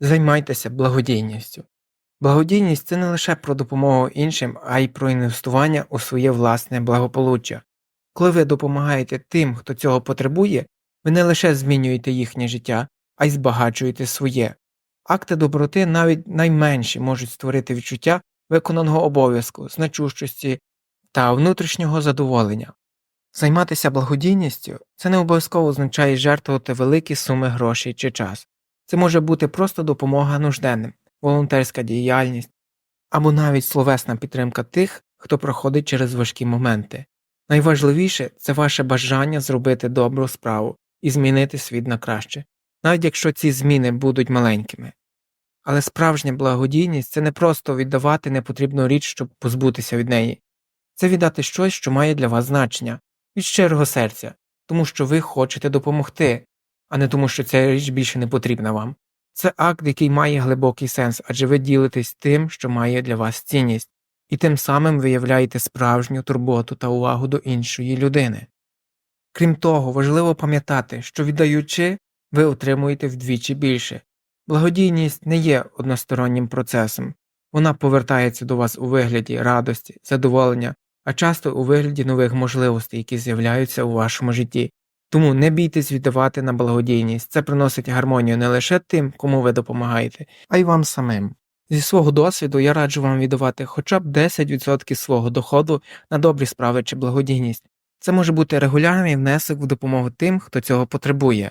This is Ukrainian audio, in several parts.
Займайтеся благодійністю. Благодійність це не лише про допомогу іншим, а й про інвестування у своє власне благополуччя. Коли ви допомагаєте тим, хто цього потребує, ви не лише змінюєте їхнє життя, а й збагачуєте своє. Акти доброти навіть найменші можуть створити відчуття виконаного обов'язку, значущості та внутрішнього задоволення. Займатися благодійністю це не обов'язково означає жертвувати великі суми грошей чи час. Це може бути просто допомога нужденним, волонтерська діяльність або навіть словесна підтримка тих, хто проходить через важкі моменти. Найважливіше це ваше бажання зробити добру справу і змінити світ на краще, навіть якщо ці зміни будуть маленькими. Але справжня благодійність це не просто віддавати непотрібну річ, щоб позбутися від неї, це віддати щось, що має для вас значення, від щирого серця, тому що ви хочете допомогти, а не тому, що ця річ більше не потрібна вам. Це акт, який має глибокий сенс, адже ви ділитесь тим, що має для вас цінність, і тим самим виявляєте справжню турботу та увагу до іншої людини. Крім того, важливо пам'ятати, що віддаючи, ви отримуєте вдвічі більше. Благодійність не є одностороннім процесом, вона повертається до вас у вигляді радості, задоволення, а часто у вигляді нових можливостей, які з'являються у вашому житті. Тому не бійтесь віддавати на благодійність, це приносить гармонію не лише тим, кому ви допомагаєте, а й вам самим. Зі свого досвіду я раджу вам віддавати хоча б 10% свого доходу на добрі справи чи благодійність. Це може бути регулярний внесок в допомогу тим, хто цього потребує,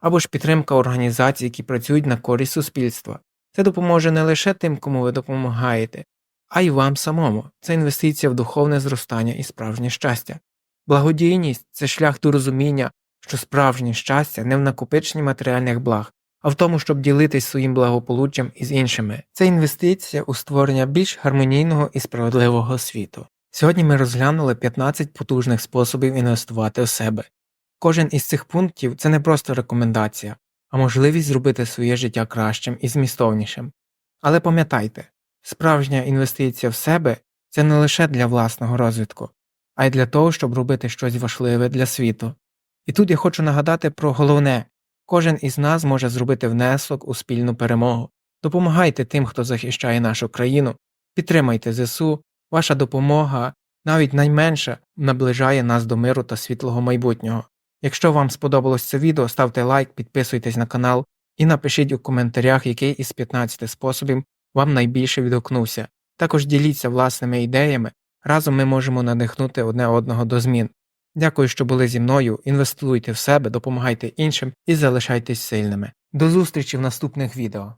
або ж підтримка організацій, які працюють на користь суспільства. Це допоможе не лише тим, кому ви допомагаєте, а й вам самому. Це інвестиція в духовне зростання і справжнє щастя. Благодійність це шлях до розуміння, що справжнє щастя не в накопиченні матеріальних благ, а в тому, щоб ділитись своїм благополуччям із іншими. Це інвестиція у створення більш гармонійного і справедливого світу. Сьогодні ми розглянули 15 потужних способів інвестувати в себе. Кожен із цих пунктів це не просто рекомендація, а можливість зробити своє життя кращим і змістовнішим. Але пам'ятайте, справжня інвестиція в себе це не лише для власного розвитку, а й для того, щоб робити щось важливе для світу. І тут я хочу нагадати про головне кожен із нас може зробити внесок у спільну перемогу. Допомагайте тим, хто захищає нашу країну, підтримайте ЗСУ, ваша допомога, навіть найменша, наближає нас до миру та світлого майбутнього. Якщо вам сподобалось це відео, ставте лайк, підписуйтесь на канал і напишіть у коментарях, який із 15 способів вам найбільше відгукнувся. Також діліться власними ідеями, разом ми можемо надихнути одне одного до змін. Дякую, що були зі мною, інвестуйте в себе, допомагайте іншим і залишайтесь сильними. До зустрічі в наступних відео.